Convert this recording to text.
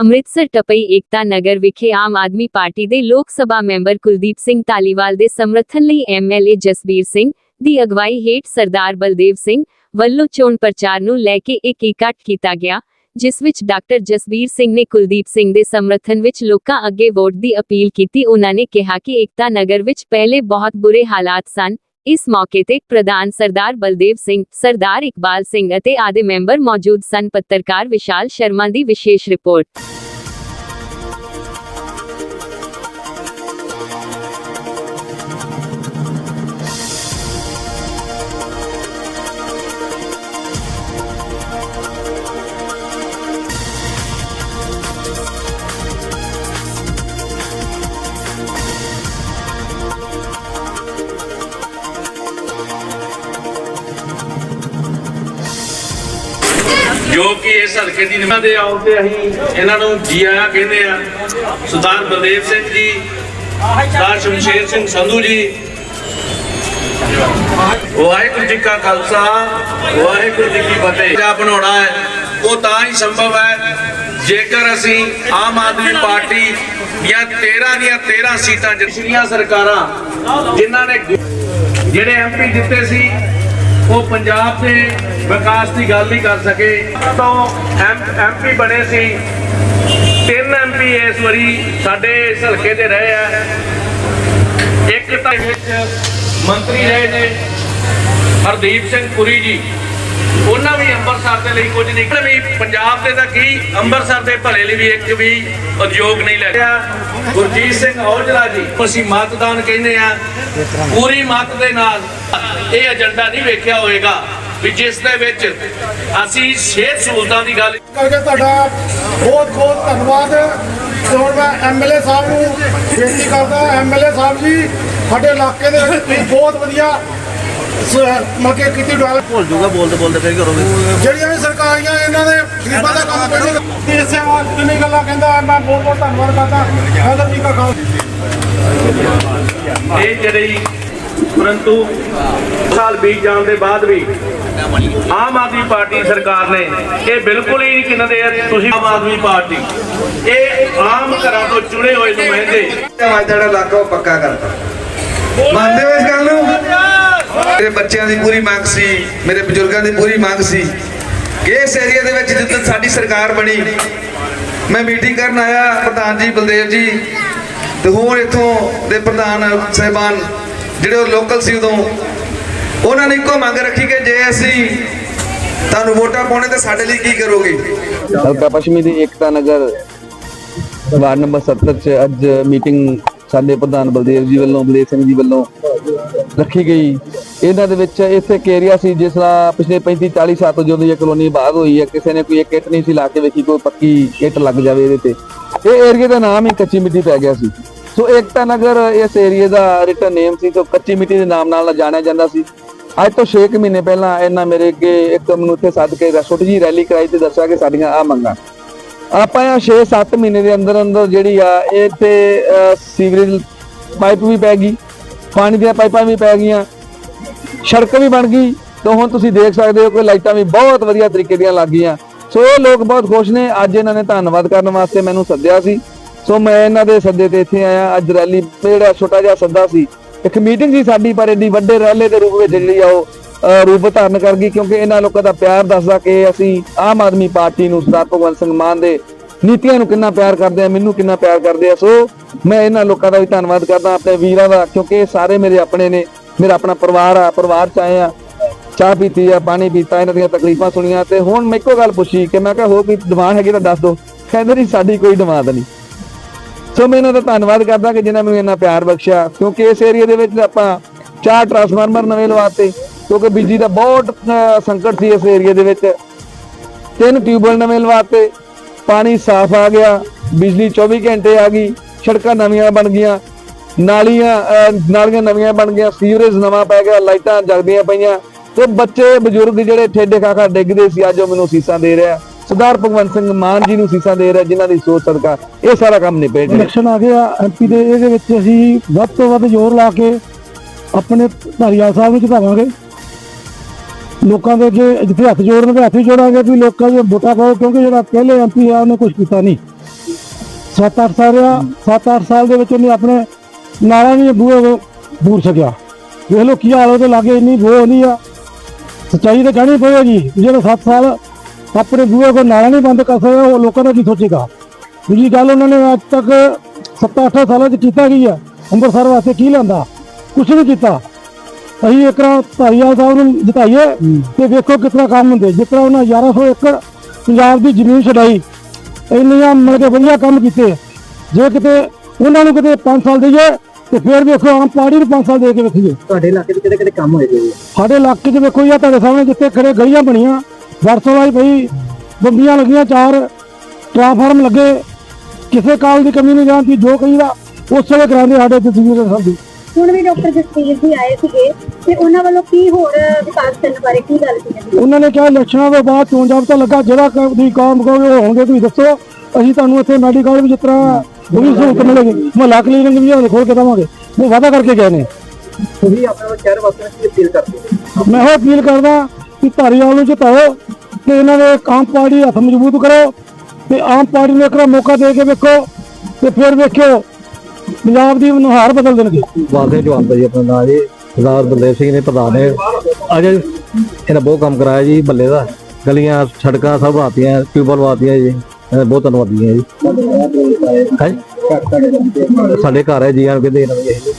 ਅੰਮ੍ਰਿਤਸਰ ਟਪਈ ਏਕਤਾ ਨਗਰ ਵਿਖੇ ਆਮ ਆਦਮੀ ਪਾਰਟੀ ਦੇ ਲੋਕ ਸਭਾ ਮੈਂਬਰ ਕੁਲਦੀਪ ਸਿੰਘ ਧਾਲੀਵਾਲ ਦੇ ਸਮਰਥਨ ਲਈ ਐਮਐਲਏ ਜਸਬੀਰ ਸਿੰਘ ਦੀ ਅਗਵਾਈ ਹੇਠ ਸਰਦਾਰ ਬਲਦੇਵ ਸਿੰਘ ਵੱਲੋਂ ਚੋਣ ਪ੍ਰਚਾਰ ਨੂੰ ਲੈ ਕੇ ਇੱਕ ਇਕੱਠ ਕੀਤਾ ਗਿਆ, ਜਿਸ ਵਿੱਚ ਡਾਕਟਰ ਜਸਬੀਰ ਸਿੰਘ ਨੇ ਕੁਲਦੀਪ ਸਿੰਘ ਦੇ ਸਮਰਥਨ ਵਿੱਚ ਲੋਕਾਂ ਅੱਗੇ ਵੋਟ ਦੀ ਅਪੀਲ ਕੀਤੀ। ਉਹਨਾਂ ਨੇ ਕਿਹਾ ਕਿ ਏਕਤਾ ਨਗਰ ਵਿੱਚ ਪਹਿਲੇ ਬਹੁਤ ਬੁਰੇ ਹਾਲਾਤ ਸਨ। ਇਸ ਮੌਕੇ ਤੇ ਪ੍ਰਧਾਨ ਸਰਦਾਰ ਬਲਦੇਵ ਸਿੰਘ, ਸਰਦਾਰ ਇਕਬਾਲ ਸਿੰਘ ਅਤੇ ਆਦੇ ਮੈਂਬਰ ਮੌਜੂਦ ਸਨ। ਪੱਤਰਕਾਰ ਵਿਸ਼ਾਲ ਸ਼ਰਮਾ ਦੀ ਵਿਸ਼ੇਸ਼ ਰਿਪੋਰਟ। ਜੋ ਕਿ ਇਸ ਹਲਕੇ ਦੀ ਨਿਮਾ ਦੇ ਆਉਣ ਤੇ ਅਸੀਂ ਇਹਨਾਂ ਨੂੰ ਜੀ ਆਇਆਂ ਕਹਿੰਦੇ ਆ। ਸਰਦਾਰ ਬਲਦੇਵ ਸਿੰਘ ਜੀ, ਸਰਦਾਰ ਸ਼ਮਸ਼ੇਰ ਸਿੰਘ ਸੰਧੂ ਜੀ, ਵਾਹਿਗੁਰੂ ਜੀ ਕਾ ਖਾਲਸਾ, ਵਾਹਿਗੁਰੂ ਜੀ ਕੀ ਫਤਿਹ। ਜਿਹੜਾ ਬਣਾਉਣਾ ਹੈ, ਉਹ ਤਾਂ ਹੀ ਸੰਭਵ ਹੈ, ਜੇਕਰ ਅਸੀਂ ਆਮ ਆਦਮੀ ਪਾਰਟੀ ਦੀਆਂ 13 ਦੀਆਂ 13 ਸੀਟਾਂ ਜਿਹੜੀਆਂ ਸਰਕਾਰਾਂ ਜਿਨ੍ਹਾਂ ਨੇ ਜਿਹੜੇ ਐਮਪੀ ਜਿੱਤੇ ਸੀ ਉਹ ਪੰਜਾਬ ਦੇ ਵਿਕਾਸ ਦੀ ਗੱਲ ਨਹੀਂ ਕਰ ਸਕੇ, ਤੋਂ ਐਮਪੀ ਬਣੇ ਸੀ। ਤਿੰਨ ਐਮਪੀ ਇਸ ਵਾਰੀ ਸਾਡੇ ਇਸ ਹਲਕੇ ਦੇ ਰਹੇ ਆ। ਇੱਕ ਤਾਂ ਵਿੱਚ ਮੰਤਰੀ ਰਹੇ ਨੇ ਹਰਦੀਪ ਸਿੰਘ ਪੁਰੀ ਜੀ। ਉਹਨਾਂ ਵੀ ਅੰਮ੍ਰਿਤਸਰ ਦੇ ਲਈ ਕੁਝ ਨਹੀਂ ਉਹਨਾਂ ਵੀ ਪੰਜਾਬ ਦੇ ਤਾਂ ਕੀ, ਅੰਮ੍ਰਿਤਸਰ ਦੇ ਭਲੇ ਲਈ ਵੀ ਇੱਕ ਵੀ ਉਦਯੋਗ ਨਹੀਂ ਲੈ ਰਿਹਾ। ਗੁਰਜੀਤ ਸਿੰਘ ਔਜਲਾ ਜੀ, ਅਸੀਂ ਮਤਦਾਨ ਕਹਿੰਦੇ ਆ ਪੂਰੀ ਮਤ ਦੇ ਨਾਲ ਇਹ ਏਜੰਡਾ ਨਹੀਂ ਵੇਖਿਆ ਹੋਵੇਗਾ ਵੀ ਜਿਸ ਦੇ ਵਿੱਚ ਅਸੀਂ ਸਿਹਤ ਸਹੂਲਤਾਂ ਦੀ ਗੱਲ ਕਰਕੇ ਤੁਹਾਡਾ ਬਹੁਤ ਬਹੁਤ ਧੰਨਵਾਦ। ਹੁਣ ਮੈਂ ਐਮਐਲਏ ਸਾਹਿਬ ਨੂੰ ਬੇਨਤੀ ਕਰਦਾ ਐਮਐਲਏ ਸਾਹਿਬ ਜੀ, ਸਾਡੇ ਇਲਾਕੇ ਦੇ ਵਿੱਚ ਬਹੁਤ ਵਧੀਆ ਮੱਕੇ ਕੀਤੀ ਡਵੈਲਪ ਭੁੱਲ ਜੂਗਾ ਬੋਲਦੇ ਬੋਲਦੇ ਫੇਰ ਕਰੋਗੇ? ਜਿਹੜੀਆਂ ਵੀ ਸਰਕਾਰੀਆਂ ਇਹਨਾਂ ਦੇ ਗਰੀਬਾਂ ਦਾ ਕੰਮ ਕਰਦੇ ਇਸੇ ਵਾਰ ਕਿੰਨੀ ਗੱਲਾਂ ਕਹਿੰਦਾ ਮੈਂ ਬਹੁਤ ਬਹੁਤ ਧੰਨਵਾਦ ਕਰਦਾ। ਫਾਦਰ ਜੀ ਕਾ ਖਾਲਸਾ। ਇਹ ਜਿਹੜੀ ਪਰੰਤੂ ਸਾਲ ਬੀਤ ਜਾਣ ਦੇ ਬਾਅਦ ਵੀ ਆਮ ਆਦਮੀ ਪਾਰਟੀ ਸਰਕਾਰ ਨੇ ਇਹ ਬਿਲਕੁਲ ਹੀ ਨਹੀਂ ਕਿਨਦੇ ਆ ਤੁਸੀਂ ਆਮ ਆਦਮੀ ਪਾਰਟੀ। ਇਹ ਆਮ ਘਰਾਂ ਤੋਂ ਚੁਣੇ ਹੋਏ ਨੁਮਾਇੰਦੇ। ਮੈਂ ਜਿਹੜਾ ਇਲਾਕਾ ਉਹ ਪੱਕਾ ਕਰਤਾ। ਮੰਨਦੇ ਹੋ ਇਸ ਗੱਲ ਨੂੰ? ਮੇਰੇ ਬੱਚਿਆਂ ਦੀ ਪੂਰੀ ਮੰਗ ਸੀ, ਮੇਰੇ ਬਜ਼ੁਰਗਾਂ ਦੀ ਪੂਰੀ ਮੰਗ ਸੀ। ਕਿ ਇਸ ਏਰੀਆ ਦੇ ਵਿੱਚ ਜਿੱਦਣ ਸਾਡੀ ਸਰਕਾਰ ਬਣੀ, ਮੈਂ ਮੀਟਿੰਗ ਕਰਨ ਆਇਆ, ਪ੍ਰਧਾਨ ਜੀ, ਬਲਦੇਵ ਜੀ। ਤੇ ਹੋਰ ਇਥੋਂ ਦੇ ਪ੍ਰਧਾਨ ਸਹਿਬਾਨ, ਜਿਹੜੇ ਉਹ ਲੋਕਲ ਸੀ ਉਦੋਂ, ਉਹਨਾਂ ਨੇ ਇੱਕੋ ਮੰਗ ਰੱਖੀ ਕਿ ਜੇ ਅਸੀਂ ਤੁਹਾਨੂੰ ਵੋਟਾਂ ਪਾਉਣੇ ਤੇ ਸਾਡੇ ਲਈ ਕੀ ਕਰੋਗੇ? ਹਲਕਾ ਦੀ ਏਕਤਾ ਨਗਰ, ਵਾਰਡ ਨੰਬਰ 70 ਚ ਅੱਜ ਮੀਟਿੰਗ ਸਾਡੇ ਪ੍ਰਧਾਨ ਬਲਦੇਵ ਜੀ ਵੱਲੋਂ, ਬਲਦੇਵ ਸਿੰਘ ਜੀ ਵੱਲੋਂ ਰੱਖੀ ਗਈ। ਇਹਨਾਂ ਦੇ ਵਿੱਚ ਇੱਥੇ ਇੱਕ ਏਰੀਆ ਸੀ ਜਿਸ ਦਾ ਪਿਛਲੇ 35 40 ਸਾਲ ਤੋਂ ਜਦੋਂ ਇਹ ਕਲੋਨੀ ਬਾਦ ਹੋਈ ਹੈ, ਕਿਸੇ ਨੇ ਕੋਈ ਇੱਕ ਇੱਟ ਨਹੀਂ ਸੀ ਲਾ ਕੇ ਵੇਖੀ, ਕੋਈ ਪੱਕੀ ਇੱਟ ਲੱਗ ਜਾਵੇ ਇਹਦੇ ਤੇ। ਇਹ ਏਰੀਆ ਦਾ ਨਾਮ ਹੀ ਕੱਚੀ ਮਿੱਟੀ ਪੈ ਗਿਆ ਸੀ। ਸੋ ਏਕਤਾ ਨਗਰ ਇਸ ਏਰੀਆ ਦਾ ਰਿਟਨ ਨੇਮ ਸੀ ਤੋਂ ਕੱਚੀ ਮਿੱਟੀ ਦੇ ਨਾਮ ਨਾਲ ਜਾਣਿਆ ਜਾਂਦਾ ਸੀ। ਅੱਜ ਤੋਂ 6 ਮਹੀਨੇ ਪਹਿਲਾਂ ਇਹਨਾਂ ਮੇਰੇ ਅੱਗੇ ਇੱਕ ਮੈਨੂੰ ਇੱਥੇ ਸੱਦ ਕੇ ਛੋਟੀ ਜੀ ਰੈਲੀ ਕਰਾਈ ਤੇ ਦੱਸਿਆ ਕਿ ਸਾਡੀਆਂ ਆ ਮੰਗਾਂ। ਆਪਾਂ ਇਹ 6-7 ਮਹੀਨੇ ਦੇ ਅੰਦਰ ਅੰਦਰ ਜਿਹੜੀ ਆ ਇਹ ਤੇ ਸੀਵਰੇਜ ਪਾਈਪ ਵੀ ਪੈ ਗਈ। ਪਾਣੀ ਦੀਆਂ ਪਾਈਪਾਂ ਵੀ ਪੈ ਗਈਆਂ। ਸੜਕ ਵੀ ਬਣ ਗਈ। ਤਾਂ ਹੁਣ ਤੁਸੀਂ ਦੇਖ ਸਕਦੇ ਹੋ ਕਿ ਲਾਈਟਾਂ ਵੀ ਬਹੁਤ ਵਧੀਆ ਤਰੀਕੇ ਦੀਆਂ ਲੱਗ ਗਈਆਂ। ਸੋ ਇਹ ਲੋਕ ਬਹੁਤ ਖੁਸ਼ ਨੇ। ਅੱਜ ਇਹਨਾਂ ਨੇ ਧੰਨਵਾਦ ਕਰਨ ਵਾਸਤੇ ਮੈਨੂੰ ਸੱਦਿਆ ਸੀ। ਸੋ ਮੈਂ ਇਹਨਾਂ ਦੇ ਸੱਦੇ ਤੇ ਇੱਥੇ ਆਇਆ। ਅੱਜ ਰੈਲੀ ਜਿਹੜਾ ਛੋਟਾ ਜਿਹਾ ਸੱਦਾ ਸੀ। ਇੱਕ ਮੀਟਿੰਗ ਸੀ ਸਾਡੀ, ਪਰ ਏਡੀ ਵੱਡੇ ਰੈਲੇ ਦੇ ਰੂਪ ਵਿੱਚ ਜਿਹੜੀ ਆ ਉਹ ਰੂਪ ਧਾਰਨ ਕਰ ਗਈ। ਕਿਉਂਕਿ ਇਹਨਾਂ ਲੋਕਾਂ ਦਾ ਪਿਆਰ ਦੱਸਦਾ ਕਿ ਅਸੀਂ ਆਮ ਆਦਮੀ ਪਾਰਟੀ ਨੂੰ ਸਰਦਾਰ ਭਗਵੰਤ ਸਿੰਘ ਮਾਨ ਦੇ ਨੀਤੀਆਂ ਨੂੰ ਕਿੰਨਾ ਪਿਆਰ ਕਰਦੇ ਆ, ਮੈਨੂੰ ਕਿੰਨਾ ਪਿਆਰ ਕਰਦੇ ਆ। ਸੋ ਮੈਂ ਇਹਨਾਂ ਲੋਕਾਂ ਦਾ ਵੀ ਧੰਨਵਾਦ ਕਰਦਾ, ਆਪਣੇ ਵੀਰਾਂ ਦਾ, ਕਿਉਂਕਿ ਇਹ ਸਾਰੇ ਮੇਰੇ ਆਪਣੇ ਨੇ। ਮੇਰਾ ਆਪਣਾ ਪਰਿਵਾਰ ਆ, ਪਰਿਵਾਰ ਚ ਆਏ ਆ। ਚਾਹ ਪੀਤੀ ਆ, ਪਾਣੀ ਪੀਤਾ, ਇਹਨਾਂ ਦੀਆਂ ਤਕਲੀਫਾਂ ਸੁਣੀਆਂ ਤੇ ਹੁਣ ਮੈਂ ਇੱਕੋ ਗੱਲ ਪੁੱਛੀ ਕਿ ਮੈਂ ਕਿਹਾ ਹੋ ਕੋਈ ਡਿਮਾਂਡ ਹੈਗੀ ਤਾਂ ਦੱਸ ਦਿਓ ਕਹਿੰਦੇ ਨਹੀਂ ਸਾਡੀ ਕੋਈ ਡਿਮਾਂਡ ਨਹੀਂ। ਸੋ ਮੈਂ ਇਹਨਾਂ ਦਾ ਧੰਨਵਾਦ ਕਰਦਾ ਕਿ ਜਿਨ੍ਹਾਂ ਮੈਨੂੰ ਇੰਨਾ ਪਿਆਰ ਬਖਸ਼ਿਆ, ਕਿਉਂਕਿ ਇਸ ਏਰੀਆ ਦੇ ਵਿੱਚ ਆਪਾਂ ਚਾਰ ਟਰਾਂਸਫਾਰਮਰ ਨਵੇਂ ਲਵਾਤੇ, ਕਿਉਂਕਿ ਬਿਜਲੀ ਦਾ ਬਹੁਤ ਸੰਕਟ ਸੀ ਇਸ ਏਰੀਆ ਦੇ ਵਿੱਚ। ਤਿੰਨ ਟਿਊਬਵੈਲ ਨਵੇਂ ਲਵਾਤੇ ਪਾਣੀ ਸਾਫ਼ ਆ ਗਿਆ, ਬਿਜਲੀ 24 ਘੰਟੇ ਆ ਗਈ, ਸੜਕਾਂ ਨਵੀਆਂ ਬਣ ਗਈਆਂ, ਨਾਲੀਆਂ ਨਾਲੀਆਂ ਨਵੀਆਂ ਬਣ ਗਈਆਂ, ਸੀਵਰੇਜ ਨਵਾਂ ਪੈ ਗਿਆ, ਲਾਈਟਾਂ ਜਗਦੀਆਂ ਪਈਆਂ ਤੇ ਬੱਚੇ, ਬਜ਼ੁਰਗ ਜਿਹੜੇ ਠੇਡੇ ਖਾ ਖਾ ਡਿੱਗਦੇ ਸੀ, ਅੱਜ ਉਹ ਮੈਨੂੰ ਸੀਸਾਂ ਦੇ ਰਿਹਾ। ਸਰਦਾਰ ਭਗਵੰਤ ਸਿੰਘ ਮਾਨ ਜੀ ਨੂੰ ਸੀਸਾਂ ਦੇ ਰਿਹਾ, ਜਿਨ੍ਹਾਂ ਦੀ ਸੋਚ ਸਦਕਾ ਇਹ ਸਾਰਾ ਕੰਮ ਨਿਬੇੜ ਰਿਹਾ। ਇਲੈਕਸ਼ਨ ਆ ਗਿਆ, ਐਮਪੀ ਦੇ ਇਹਦੇ ਵਿੱਚ ਅਸੀਂ ਵੱਧ ਤੋਂ ਵੱਧ ਜ਼ੋਰ ਲਾ ਕੇ ਆਪਣੇ ਧਾਰੀਵਾਲ ਸਾਹਿਬ ਨੂੰ ਜਿਤਾਵਾਂਗੇ ਲੋਕਾਂ ਦੇ ਅੱਗੇ ਜਿੱਥੇ ਹੱਥ ਜੋੜਨ ਦੇ ਹੱਥ ਹੀ ਜੋੜਾਂਗੇ ਵੀ ਲੋਕਾਂ ਦੇ ਵੋਟਾਂ ਪਾਓ, ਕਿਉਂਕਿ ਜਿਹੜਾ ਪਹਿਲੇ ਐਮਪੀ ਆ, ਉਹਨੇ ਕੁਝ ਕੀਤਾ ਨਹੀਂ। 7-8 ਸਾਲ ਆ 7-8 ਸਾਲ ਦੇ ਵਿੱਚ ਉਹਨੇ ਆਪਣੇ ਨਾਲਾਂ ਨਹੀਂ ਬੂਹੇ ਬੂਰ ਸਕਿਆ ਵੇਖ ਲੋ ਕੀ ਹਾਲ ਉਹਦੇ ਲਾਗੇ, ਇੰਨੀ ਬੋ ਨਹੀਂ ਆ। ਸੱਚਾਈ ਤਾਂ ਕਹਿਣੀ ਪਵੇਗੀ ਜਿਹੜਾ 7 ਸਾਲ ਆਪਣੇ ਬੂਹੇ ਕੋ ਨਾਲਾ ਨਹੀਂ ਬੰਦ ਕਰ ਸਕਦਾ ਉਹ ਲੋਕਾਂ ਦਾ ਕੀ ਸੋਚੇਗਾ? ਦੂਜੀ ਗੱਲ ਉਹਨਾਂ ਨੇ ਅੱਜ ਤੱਕ 7-8 ਸਾਲਾਂ 'ਚ ਕੀਤਾ ਕੀ ਆ? ਅੰਮ੍ਰਿਤਸਰ ਵਾਸਤੇ ਕੀ ਲੈਂਦਾ ਕੁਛ ਨਹੀਂ ਕੀਤਾ। ਅਸੀਂ ਇੱਕ ਰਾਂ ਧਾਰੀਵਾਲ ਸਾਹਿਬ ਨੂੰ ਜਿਤਾਈਏ ਤੇ ਵੇਖੋ ਕਿਤਨਾ ਕੰਮ ਹੁੰਦੇ। ਜਿਸ ਤਰ੍ਹਾਂ ਉਹਨਾਂ 1100 ਏਕੜ ਪੰਜਾਬ ਦੀ ਜ਼ਮੀਨ ਛਡਾਈ ਇੰਨੀਆਂ ਮਿਲ ਕੇ ਵਧੀਆ ਕੰਮ ਕੀਤੇ। ਜੇ ਕਿਤੇ ਉਹਨਾਂ ਨੂੰ ਕਿਤੇ 5 ਸਾਲ ਦੇਈਏ ਤੇ ਫਿਰ ਵੇਖੋ ਆਮ ਪਾਰਟੀ ਨੂੰ 5 ਸਾਲ ਦੇ ਕੇ ਵੇਖੀਏ। ਤੁਹਾਡੇ ਇਲਾਕੇ 'ਚ ਕਿਹੜੇ ਕਿਹੜੇ ਕੰਮ ਹੋਏ ਜੀ ਸਾਡੇ ਇਲਾਕੇ 'ਚ ਵੇਖੋ ਆਹ ਤੁਹਾਡੇ ਸਾਹਮਣੇ ਜਿੱਥੇ ਖੜੇ ਗਲੀਆਂ ਬਣੀਆਂ ਵਰਸੋਂ ਵਾਲੀ ਪਈ ਬੰਬੀਆਂ ਲੱਗੀਆਂ ਚਾਰ ਟ੍ਰਾਂਸਫਾਰਮ ਲੱਗੇ। ਕਿਸੇ ਕਾਲ ਦੀ ਕਮੀ ਨਹੀਂ ਜਾਂਦੀ ਜੋ ਕਹੀਦਾ ਉਸ ਵੇਲੇ ਕਰਾਉਂਦੇ ਸਾਡੇ ਤਸਵੀਰ ਦੀ ਹੁਣ ਵੀ ਡਾਕਟਰ ਜਸਵੀਰ ਜੀ ਆਏ ਸੀਗੇ ਤੇ ਉਹਨਾਂ ਵੱਲੋਂ ਕੀ ਹੋਰ ਵਿਕਾਸ ਕਰਨ ਬਾਰੇ ਕੀ ਗੱਲ ਕੀਤੀ ਉਹਨਾਂ ਨੇ ਕਿਹਾ ਇਲੈਕਸ਼ਨਾਂ ਤੋਂ ਬਾਅਦ ਚੋਣ ਜਾਬਤਾ ਲੱਗਾ ਜਿਹੜਾ ਤੁਸੀਂ ਕੰਮ ਕਹੋਗੇ ਉਹ ਹੋਣਗੇ ਤੁਸੀਂ ਦੱਸੋ। ਅਸੀਂ ਤੁਹਾਨੂੰ ਇੱਥੇ ਮੈਡੀਕਲ ਵੀ ਜਿਸ ਤਰ੍ਹਾਂ ਵੀ ਸਹੂਲਤ ਮਿਲੇਗੀ। ਮਹੱਲਾ ਕਲੀਨਿਕ ਵੀ ਅਸੀਂ ਖੋਲ ਕੇ ਦੇਵਾਂਗੇ। ਉਹ ਵਾਅਦਾ ਕਰਕੇ ਗਏ ਨੇ। ਤੁਸੀਂ ਆਪਣੇ ਸ਼ਹਿਰ ਵਾਸੀਆਂ ਨੂੰ ਕੀ ਅਪੀਲ ਕਰਦੇ ਮੈਂ ਉਹ ਅਪੀਲ ਕਰਦਾ ਕਿ ਧਾਰੀਵਾਲ ਨੂੰ ਜਿਤਾਓ ਤੇ ਇਹਨਾਂ ਦੇ ਆਮ ਪਾਰਟੀ ਹੱਥ ਮਜ਼ਬੂਤ ਕਰੋ ਤੇ ਆਮ ਪਾਰਟੀ ਨੂੰ ਇੱਕ ਵਾਰ ਮੌਕਾ ਦੇ ਕੇ ਵੇਖੋ ਤੇ ਫਿਰ ਵੇਖਿਓ ਪੰਜਾਬ ਦੀ ਨੁਹਾਰ ਬਦਲ ਦੇਣਗੇ। ਵਾਲਦੇ ਜਵਾਨ ਜੀ ਆਪਣਾ ਨਾਂ ਜੀ, ਸਰਦਾਰ ਬਲਦੇਵ ਸਿੰਘ ਨੇ ਪ੍ਰਧਾਨ ਨੇ। ਅੱਜ ਇਹਨੇ ਬਹੁਤ ਕੰਮ ਕਰਾਇਆ ਜੀ ਬੱਲੇ ਦਾ। ਗਲੀਆਂ, ਸੜਕਾਂ ਸਭ ਆਤੀਆਂ ਟਿਊਬਲ ਵਾਤੀਆਂ ਜੀ। ਇਹਦਾ ਬਹੁਤ ਧੰਨਵਾਦੀ ਹਾਂ ਜੀ। ਹੈਂ? ਸਾਡੇ ਘਰ ਹੈ ਜੀ, ਆਣ ਕੇ ਦੇਣ ਵੀ ਇਹ।